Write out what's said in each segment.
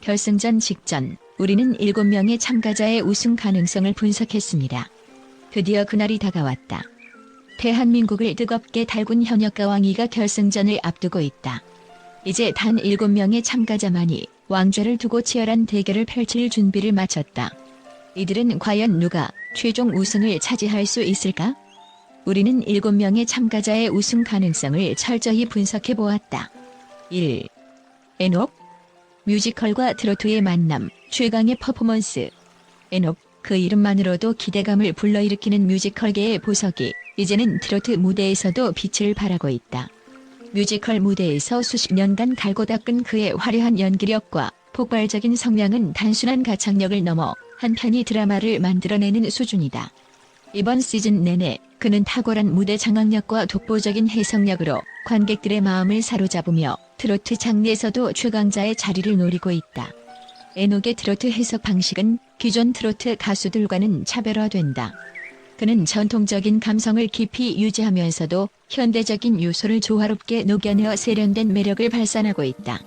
결승전 직전 우리는 7명의 참가자의 우승 가능성을 분석했습니다. 드디어 그날이 다가왔다. 대한민국을 뜨겁게 달군 현역과 왕이가 결승전을 앞두고 있다. 이제 단 7명의 참가자만이 왕좌를 두고 치열한 대결을 펼칠 준비를 마쳤다. 이들은 과연 누가 최종 우승을 차지할 수 있을까? 우리는 7명의 참가자의 우승 가능성을 철저히 분석해 보았다. 1. 에녹 뮤지컬과 트로트의 만남, 최강의 퍼포먼스. 에녹, 그 이름만으로도 기대감을 불러일으키는 뮤지컬계의 보석이 이제는 트로트 무대에서도 빛을 발하고 있다. 뮤지컬 무대에서 수십 년간 갈고 닦은 그의 화려한 연기력과 폭발적인 성량은 단순한 가창력을 넘어 한편이 드라마를 만들어내는 수준이다. 이번 시즌 내내 그는 탁월한 무대 장악력과 독보적인 해석력으로 관객들의 마음을 사로잡으며 트로트 장르에서도 최강자의 자리를 노리고 있다. 에녹의 트로트 해석 방식은 기존 트로트 가수들과는 차별화된다. 그는 전통적인 감성을 깊이 유지하면서도 현대적인 요소를 조화롭게 녹여내어 세련된 매력을 발산하고 있다.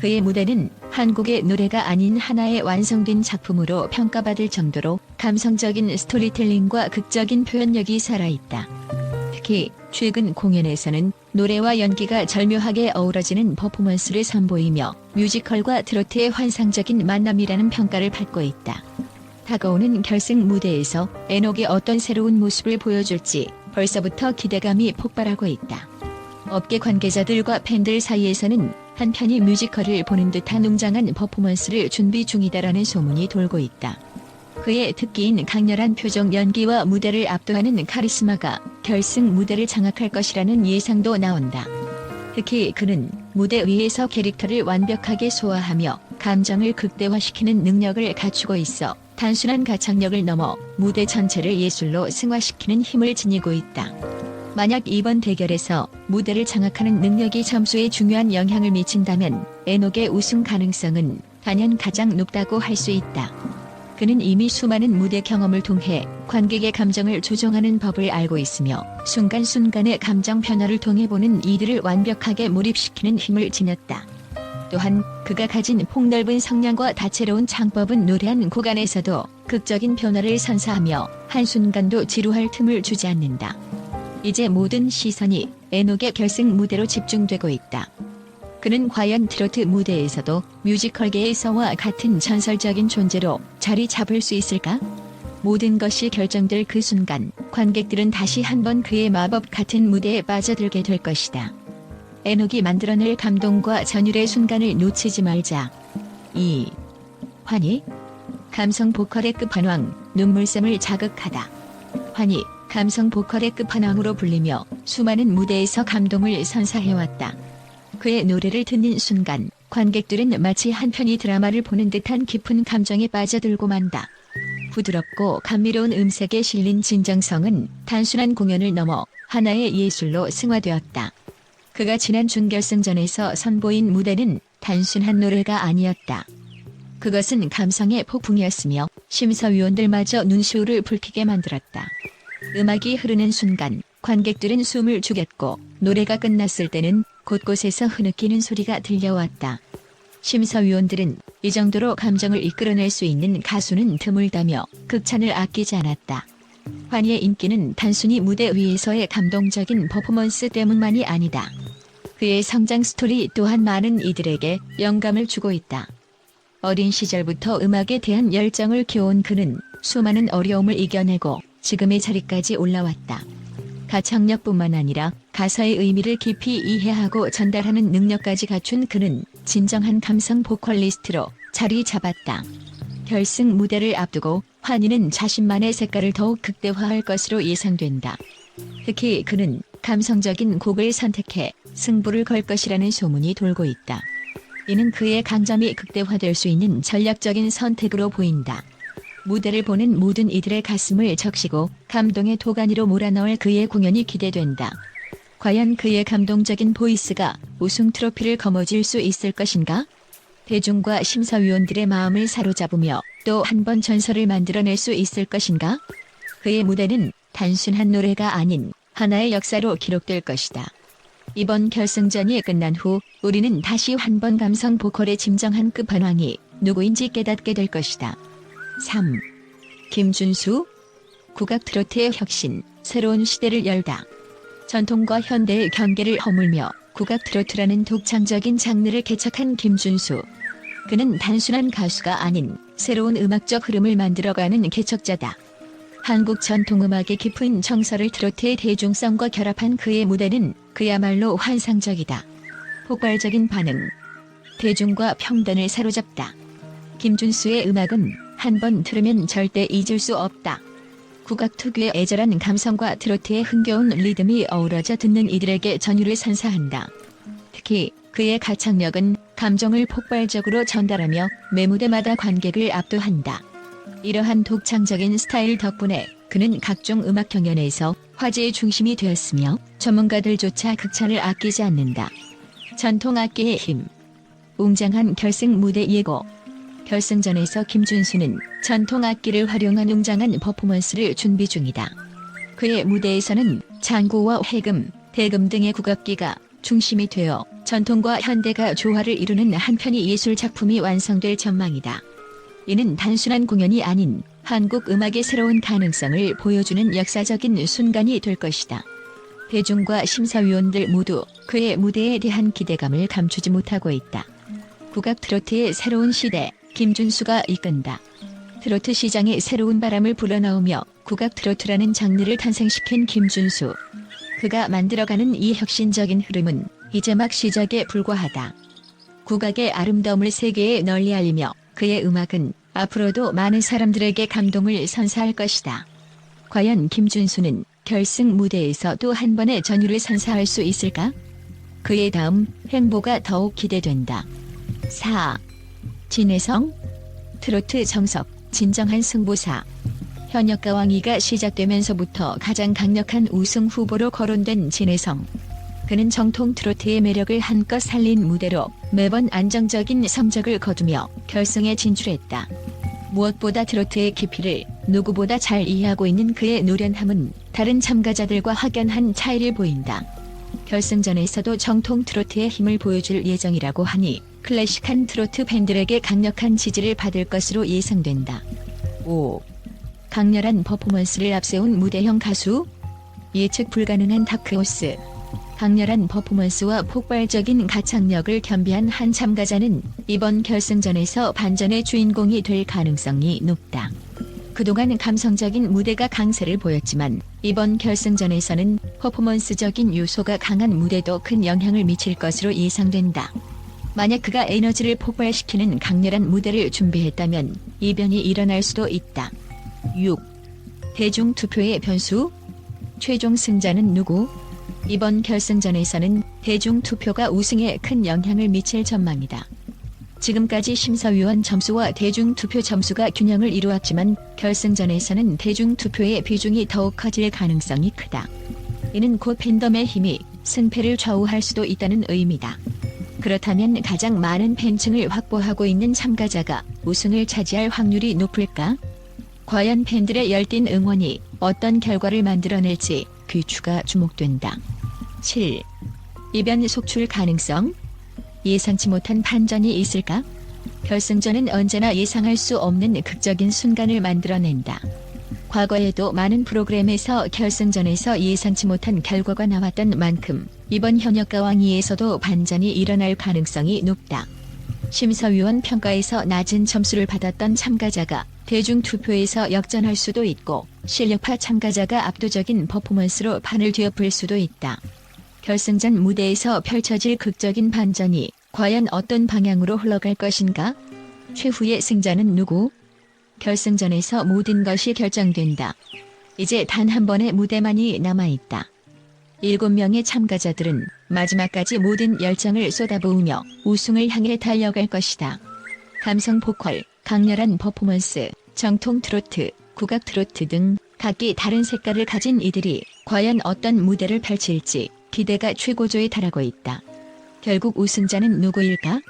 그의 무대는 한국의 노래가 아닌 하나의 완성된 작품으로 평가받을 정도로 감성적인 스토리텔링과 극적인 표현력이 살아있다. 특히 최근 공연에서는 노래와 연기가 절묘하게 어우러지는 퍼포먼스를 선보이며 뮤지컬과 트로트의 환상적인 만남이라는 평가를 받고 있다. 다가오는 결승 무대에서 에녹이 어떤 새로운 모습을 보여줄지 벌써부터 기대감이 폭발하고 있다. 업계 관계자들과 팬들 사이에서는 한편이 뮤지컬을 보는 듯한 웅장한 퍼포먼스를 준비 중이다라는 소문이 돌고 있다. 그의 특기인 강렬한 표정 연기와 무대를 압도하는 카리스마가 결승 무대를 장악할 것이라는 예상도 나온다. 특히 그는 무대 위에서 캐릭터를 완벽하게 소화하며 감정을 극대화시키는 능력을 갖추고 있어 단순한 가창력을 넘어 무대 전체를 예술로 승화시키는 힘을 지니고 있다. 만약 이번 대결에서 무대를 장악하는 능력이 점수에 중요한 영향을 미친다면 에녹의 우승 가능성은 단연 가장 높다고 할 수 있다. 그는 이미 수많은 무대 경험을 통해 관객의 감정을 조정하는 법을 알고 있으며 순간순간의 감정 변화를 통해 보는 이들을 완벽하게 몰입시키는 힘을 지녔다. 또한 그가 가진 폭넓은 성량과 다채로운 창법은 노래한 구간에서도 극적인 변화를 선사하며 한순간도 지루할 틈을 주지 않는다. 이제 모든 시선이 에녹의 결승 무대로 집중되고 있다. 그는 과연 트로트 무대에서도 뮤지컬계에서와 같은 전설적인 존재로 자리 잡을 수 있을까? 모든 것이 결정될 그 순간 관객들은 다시 한번 그의 마법 같은 무대에 빠져들게 될 것이다. 에녹이 만들어낼 감동과 전율의 순간을 놓치지 말자. 2. 환희 감성 보컬의 끝판왕 눈물샘을 자극하다. 환희 감성 보컬의 끝판왕으로 불리며 수많은 무대에서 감동을 선사해왔다. 그의 노래를 듣는 순간 관객들은 마치 한 편의 드라마를 보는 듯한 깊은 감정에 빠져들고 만다. 부드럽고 감미로운 음색에 실린 진정성은 단순한 공연을 넘어 하나의 예술로 승화되었다. 그가 지난 준결승전에서 선보인 무대는 단순한 노래가 아니었다. 그것은 감성의 폭풍이었으며 심사위원들마저 눈시울을 붉히게 만들었다. 음악이 흐르는 순간 관객들은 숨을 죽였고 노래가 끝났을 때는 곳곳에서 흐느끼는 소리가 들려왔다. 심사위원들은 이 정도로 감정을 이끌어낼 수 있는 가수는 드물다며 극찬을 아끼지 않았다. 환희의 인기는 단순히 무대 위에서의 감동적인 퍼포먼스 때문만이 아니다. 그의 성장 스토리 또한 많은 이들에게 영감을 주고 있다. 어린 시절부터 음악에 대한 열정을 키워온 그는 수많은 어려움을 이겨내고 지금의 자리까지 올라왔다. 가창력뿐만 아니라 가사의 의미를 깊이 이해하고 전달하는 능력까지 갖춘 그는 진정한 감성 보컬리스트로 자리 잡았다. 결승 무대를 앞두고 환희는 자신만의 색깔을 더욱 극대화할 것으로 예상된다. 특히 그는 감성적인 곡을 선택해 승부를 걸 것이라는 소문이 돌고 있다. 이는 그의 강점이 극대화될 수 있는 전략적인 선택으로 보인다. 무대를 보는 모든 이들의 가슴을 적시고 감동의 도가니로 몰아넣을 그의 공연이 기대된다. 과연 그의 감동적인 보이스가 우승 트로피를 거머쥘 수 있을 것인가? 대중과 심사위원들의 마음을 사로잡으며 또 한 번 전설을 만들어낼 수 있을 것인가? 그의 무대는 단순한 노래가 아닌 하나의 역사로 기록될 것이다. 이번 결승전이 끝난 후 우리는 다시 한 번 감성 보컬의 짐정한 끝판왕이 누구인지 깨닫게 될 것이다. 3. 김준수 국악 트로트의 혁신, 새로운 시대를 열다. 전통과 현대의 경계를 허물며 국악 트로트라는 독창적인 장르를 개척한 김준수. 그는 단순한 가수가 아닌 새로운 음악적 흐름을 만들어가는 개척자다. 한국 전통음악의 깊은 정서를 트로트의 대중성과 결합한 그의 무대는 그야말로 환상적이다. 폭발적인 반응. 대중과 평단을 사로잡다. 김준수의 음악은 한 번 들으면 절대 잊을 수 없다. 국악 특유의 애절한 감성과 트로트의 흥겨운 리듬이 어우러져 듣는 이들에게 전율을 선사한다. 특히 그의 가창력은 감정을 폭발적으로 전달하며 매 무대마다 관객을 압도한다. 이러한 독창적인 스타일 덕분에 그는 각종 음악 경연에서 화제의 중심이 되었으며 전문가들조차 극찬을 아끼지 않는다. 전통 악기의 힘. 웅장한 결승 무대 예고. 결승전에서 김준수는 전통 악기를 활용한 웅장한 퍼포먼스를 준비 중이다. 그의 무대에서는 장구와 해금, 대금 등의 국악기가 중심이 되어 전통과 현대가 조화를 이루는 한편의 예술 작품이 완성될 전망이다. 이는 단순한 공연이 아닌 한국 음악의 새로운 가능성을 보여주는 역사적인 순간이 될 것이다. 대중과 심사위원들 모두 그의 무대에 대한 기대감을 감추지 못하고 있다. 국악 트로트의 새로운 시대, 김준수가 이끈다. 트로트 시장에 새로운 바람을 불어넣으며 국악 트로트라는 장르를 탄생시킨 김준수. 그가 만들어가는 이 혁신적인 흐름은 이제 막 시작에 불과하다. 국악의 아름다움을 세계에 널리 알리며 그의 음악은 앞으로도 많은 사람들에게 감동을 선사할 것이다. 과연 김준수는 결승 무대에서 또 한 번의 전율을 선사할 수 있을까? 그의 다음 행보가 더욱 기대된다. 4. 진혜성 트로트 정석 진정한 승부사 현역 가 왕위가 시작되면서부터 가장 강력한 우승 후보로 거론된 진혜성 그는 정통 트로트의 매력을 한껏 살린 무대로 매번 안정적인 성적을 거두며 결승에 진출했다. 무엇보다 트로트의 깊이를 누구보다 잘 이해하고 있는 그의 노련함은 다른 참가자들과 확연한 차이를 보인다. 결승전에서도 정통 트로트의 힘을 보여줄 예정이라고 하니 클래식한 트로트 팬들에게 강력한 지지를 받을 것으로 예상된다. 5. 강렬한 퍼포먼스를 앞세운 무대형 가수 예측 불가능한 다크호스 강렬한 퍼포먼스와 폭발적인 가창력을 겸비한 한 참가자는 이번 결승전에서 반전의 주인공이 될 가능성이 높다. 그동안 감성적인 무대가 강세를 보였지만 이번 결승전에서는 퍼포먼스적인 요소가 강한 무대도 큰 영향을 미칠 것으로 예상된다. 만약 그가 에너지를 폭발시키는 강렬한 무대를 준비했다면 이변이 일어날 수도 있다. 6. 대중 투표의 변수 최종 승자는 누구? 이번 결승전에서는 대중 투표가 우승에 큰 영향을 미칠 전망이다. 지금까지 심사위원 점수와 대중 투표 점수가 균형을 이루었지만 결승전에서는 대중 투표의 비중이 더욱 커질 가능성이 크다. 이는 곧 팬덤의 힘이 승패를 좌우할 수도 있다는 의미다. 그렇다면 가장 많은 팬층을 확보하고 있는 참가자가 우승을 차지할 확률이 높을까? 과연 팬들의 열띤 응원이 어떤 결과를 만들어낼지 귀추가 주목된다. 7. 이변 속출 가능성? 예상치 못한 반전이 있을까? 결승전은 언제나 예상할 수 없는 극적인 순간을 만들어낸다. 과거에도 많은 프로그램에서 결승전에서 예상치 못한 결과가 나왔던 만큼 이번 현역 가 왕위에서도 반전이 일어날 가능성이 높다. 심사위원 평가에서 낮은 점수를 받았던 참가자가 대중투표에서 역전할 수도 있고 실력파 참가자가 압도적인 퍼포먼스로 판을 뒤엎을 수도 있다. 결승전 무대에서 펼쳐질 극적인 반전이 과연 어떤 방향으로 흘러갈 것인가? 최후의 승자는 누구? 결승전에서 모든 것이 결정된다. 이제 단 한 번의 무대만이 남아있다. 일곱 명의 참가자들은 마지막까지 모든 열정을 쏟아부으며 우승을 향해 달려갈 것이다. 감성 보컬, 강렬한 퍼포먼스, 정통 트로트, 국악 트로트 등 각기 다른 색깔을 가진 이들이 과연 어떤 무대를 펼칠지 기대가 최고조에 달하고 있다. 결국 우승자는 누구일까?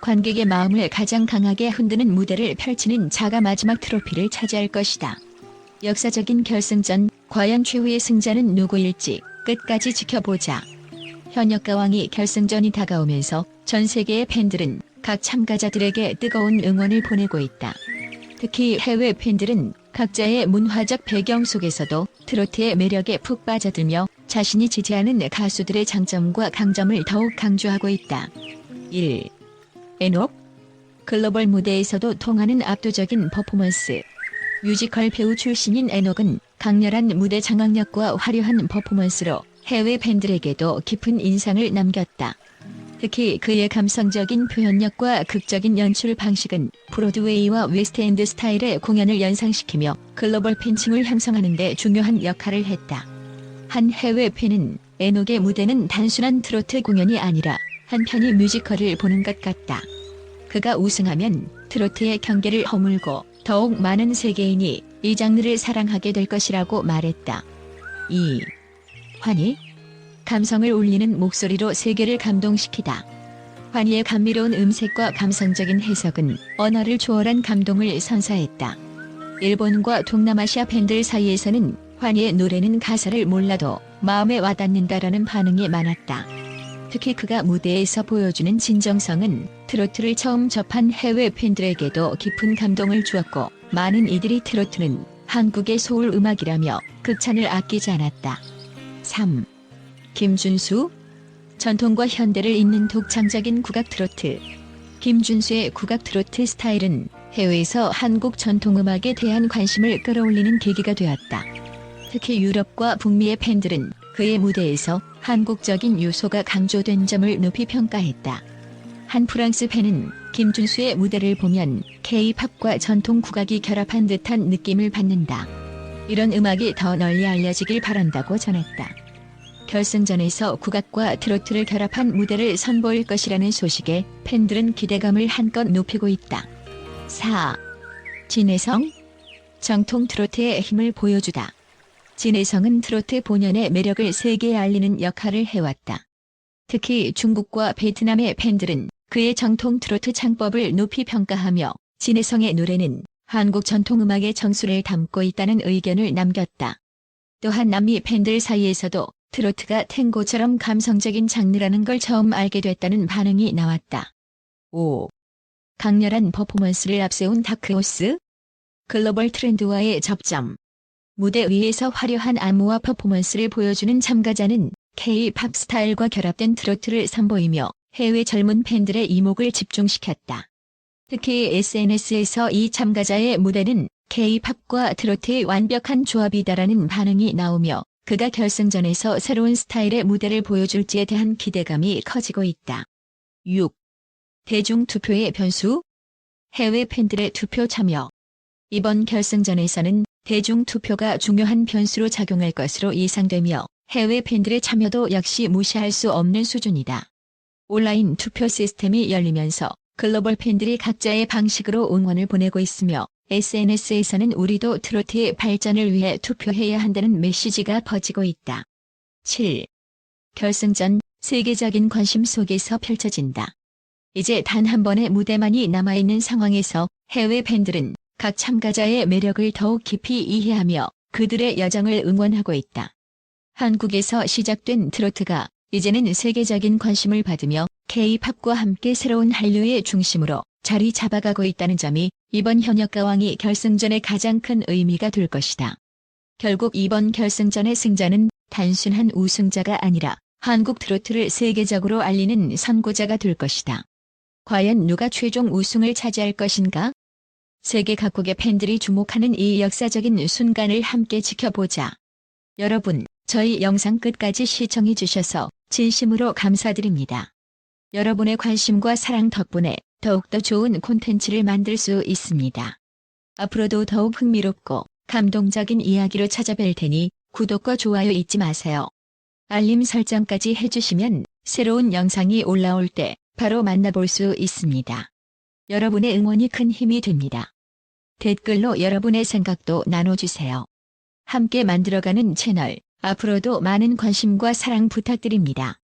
관객의 마음을 가장 강하게 흔드는 무대를 펼치는 자가 마지막 트로피를 차지할 것이다. 역사적인 결승전, 과연 최후의 승자는 누구일지 끝까지 지켜보자. 현역가왕이 결승전이 다가오면서 전 세계의 팬들은 각 참가자들에게 뜨거운 응원을 보내고 있다. 특히 해외 팬들은 각자의 문화적 배경 속에서도 트로트의 매력에 푹 빠져들며 자신이 지지하는 가수들의 장점과 강점을 더욱 강조하고 있다. 1. 에녹 글로벌 무대에서도 통하는 압도적인 퍼포먼스 뮤지컬 배우 출신인 에녹은 강렬한 무대 장악력과 화려한 퍼포먼스로 해외 팬들에게도 깊은 인상을 남겼다. 특히 그의 감성적인 표현력과 극적인 연출 방식은 브로드웨이와 웨스트엔드 스타일의 공연을 연상시키며 글로벌 팬층을 형성하는 데 중요한 역할을 했다. 한 해외 팬은 에녹의 무대는 단순한 트로트 공연이 아니라 한편의 뮤지컬을 보는 것 같다. 그가 우승하면 트로트의 경계를 허물고 더욱 많은 세계인이 이 장르를 사랑하게 될 것이라고 말했다. 2. 환희 감성을 울리는 목소리로 세계를 감동시키다. 환희의 감미로운 음색과 감성적인 해석은 언어를 초월한 감동을 선사했다. 일본과 동남아시아 팬들 사이에서는 환희의 노래는 가사를 몰라도 마음에 와닿는다라는 반응이 많았다. 특히 그가 무대에서 보여주는 진정성은 트로트를 처음 접한 해외 팬들에게도 깊은 감동을 주었고 많은 이들이 트로트는 한국의 소울 음악이라며 극찬을 아끼지 않았다. 3. 김준수 전통과 현대를 잇는 독창적인 국악 트로트 김준수의 국악 트로트 스타일은 해외에서 한국 전통음악에 대한 관심을 끌어올리는 계기가 되었다. 특히 유럽과 북미의 팬들은 그의 무대에서 한국적인 요소가 강조된 점을 높이 평가했다. 한 프랑스 팬은 김준수의 무대를 보면 K-팝과 전통 국악이 결합한 듯한 느낌을 받는다. 이런 음악이 더 널리 알려지길 바란다고 전했다. 결승전에서 국악과 트로트를 결합한 무대를 선보일 것이라는 소식에 팬들은 기대감을 한껏 높이고 있다. 4. 진혜성 정통 트로트의 힘을 보여주다. 진혜성은 트로트 본연의 매력을 세계에 알리는 역할을 해왔다. 특히 중국과 베트남의 팬들은 그의 정통 트로트 창법을 높이 평가하며 진혜성의 노래는 한국 전통음악의 정수를 담고 있다는 의견을 남겼다. 또한 남미 팬들 사이에서도 트로트가 탱고처럼 감성적인 장르라는 걸 처음 알게 됐다는 반응이 나왔다. 5. 강렬한 퍼포먼스를 앞세운 다크호스 글로벌 트렌드와의 접점 무대 위에서 화려한 안무와 퍼포먼스를 보여주는 참가자는 K-팝 스타일과 결합된 트로트를 선보이며 해외 젊은 팬들의 이목을 집중시켰다. 특히 SNS에서 이 참가자의 무대는 K-팝과 트로트의 완벽한 조합이다라는 반응이 나오며 그가 결승전에서 새로운 스타일의 무대를 보여줄지에 대한 기대감이 커지고 있다. 6. 대중투표의 변수 해외 팬들의 투표 참여 이번 결승전에서는 대중투표가 중요한 변수로 작용할 것으로 예상되며 해외 팬들의 참여도 역시 무시할 수 없는 수준이다. 온라인 투표 시스템이 열리면서 글로벌 팬들이 각자의 방식으로 응원을 보내고 있으며 SNS에서는 우리도 트로트의 발전을 위해 투표해야 한다는 메시지가 퍼지고 있다. 7. 결승전 세계적인 관심 속에서 펼쳐진다. 이제 단 한 번의 무대만이 남아있는 상황에서 해외 팬들은 각 참가자의 매력을 더욱 깊이 이해하며 그들의 여정을 응원하고 있다. 한국에서 시작된 트로트가 이제는 세계적인 관심을 받으며 K-팝과 함께 새로운 한류의 중심으로 자리 잡아가고 있다는 점이 이번 현역가왕이 결승전의 가장 큰 의미가 될 것이다. 결국 이번 결승전의 승자는 단순한 우승자가 아니라 한국 트로트를 세계적으로 알리는 선고자가 될 것이다. 과연 누가 최종 우승을 차지할 것인가? 세계 각국의 팬들이 주목하는 이 역사적인 순간을 함께 지켜보자. 여러분, 저희 영상 끝까지 시청해 주셔서 진심으로 감사드립니다. 여러분의 관심과 사랑 덕분에 더욱더 좋은 콘텐츠를 만들 수 있습니다. 앞으로도 더욱 흥미롭고 감동적인 이야기로 찾아뵐 테니 구독과 좋아요 잊지 마세요. 알림 설정까지 해주시면 새로운 영상이 올라올 때 바로 만나볼 수 있습니다. 여러분의 응원이 큰 힘이 됩니다. 댓글로 여러분의 생각도 나눠주세요. 함께 만들어가는 채널, 앞으로도 많은 관심과 사랑 부탁드립니다.